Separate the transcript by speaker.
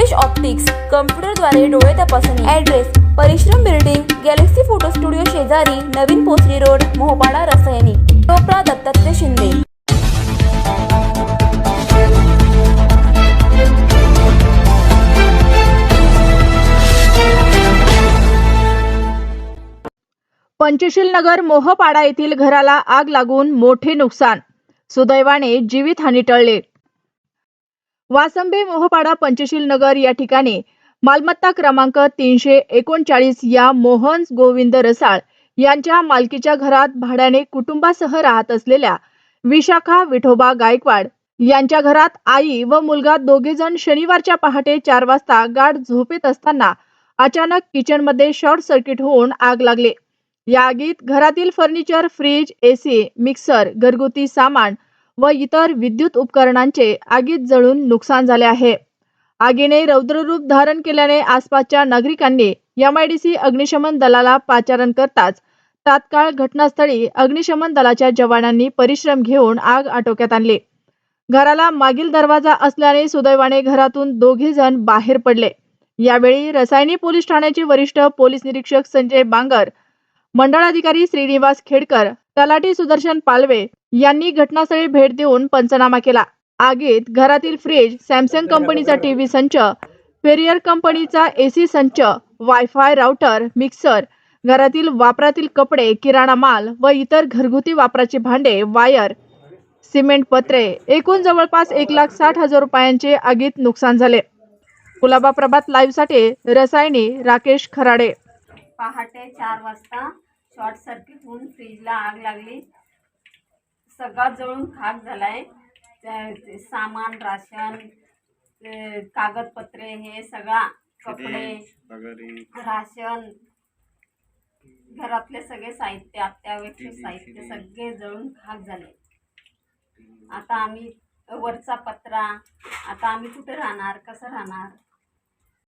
Speaker 1: Rupesh optics कम्प्युटरद्वारे डोळे तपासणी. Address परिश्रम बिल्डिंग गॅलेक्सी फोटो स्टुडिओ शेजारी नवीन पोसरी रोड मोहपाडा रसायनी. टोपरा दत्तात्रय शिंदे.
Speaker 2: पंचशील नगर मोहपाडा येथील घराला आग लागून मोठे नुकसान. सुदैवाने जीवितहानी टळले. वासंबे मोहपाडा पंचशील नगर या ठिकाणी मालमत्ता क्रमांक तीनशे एकोणचाळीस या मोहन गोविंद रसाळ यांच्या मालकीच्या घरात भाड्याने कुटुंबासह राहत असलेल्या विशाखा विठोबा गायकवाड यांच्या घरात आई व मुलगा दोघे जण शनिवारच्या पहाटे चार वाजता गाढ झोपेत असताना अचानक किचनमध्ये शॉर्ट सर्किट होऊन आग लागले. या आगीत घरातील फर्निचर फ्रीज एसी मिक्सर घरगुती सामान व इतर विद्युत उपकरणांचे आगीत जळून नुकसान झाले आहे. आगीने रौद्ररूप धारण केल्याने आसपासच्या नागरिकांनी एमआयडीसी अग्निशमन दलाला पाचारण करताच तात्काळ घटनास्थळी अग्निशमन दलाच्या जवानांनी परिश्रम घेऊन आग आटोक्यात आणली. घराला मागील दरवाजा असल्याने सुदैवाने घरातून दोघे जण बाहेर पडले. यावेळी रसायनी पोलीस ठाण्याचे वरिष्ठ पोलीस निरीक्षक संजय बांगर मंडळाधिकारी श्रीनिवास खेडकर तलाठी सुदर्शन पालवे यांनी घटनास्थळी भेट देऊन पंचनामा केला. आगीत घरातील फ्रीज सॅमसंग कंपनीचा टीव्ही संच फेरियर कंपनीचा एसी संच वायफाय राउटर मिक्सर घरातील वापरातील कपडे किराणा माल व इतर घरगुती वापराची भांडे वायर सिमेंट पत्रे. एकूण जवळपास एक लाख साठ हजार रुपयांचे आगीत नुकसान झाले. कुलाबा प्रभात लाईव्हसाठी रसायनी राकेश खराडे.
Speaker 3: पहाटे चार वाजता शॉर्ट सर्किट होऊन फ्रीजला आग लागली. सगळा जळून खाक झालाय. त्या- ते सामान राशन कागदपत्रे हे सगळा कपडे राशन घरातले सगळे साहित्य अत्यावश्यक साहित्य सगळे जळून खाक झाले. आता आम्ही वरचा पत्रा आता आम्ही कुठे राहणार कसं राहणार?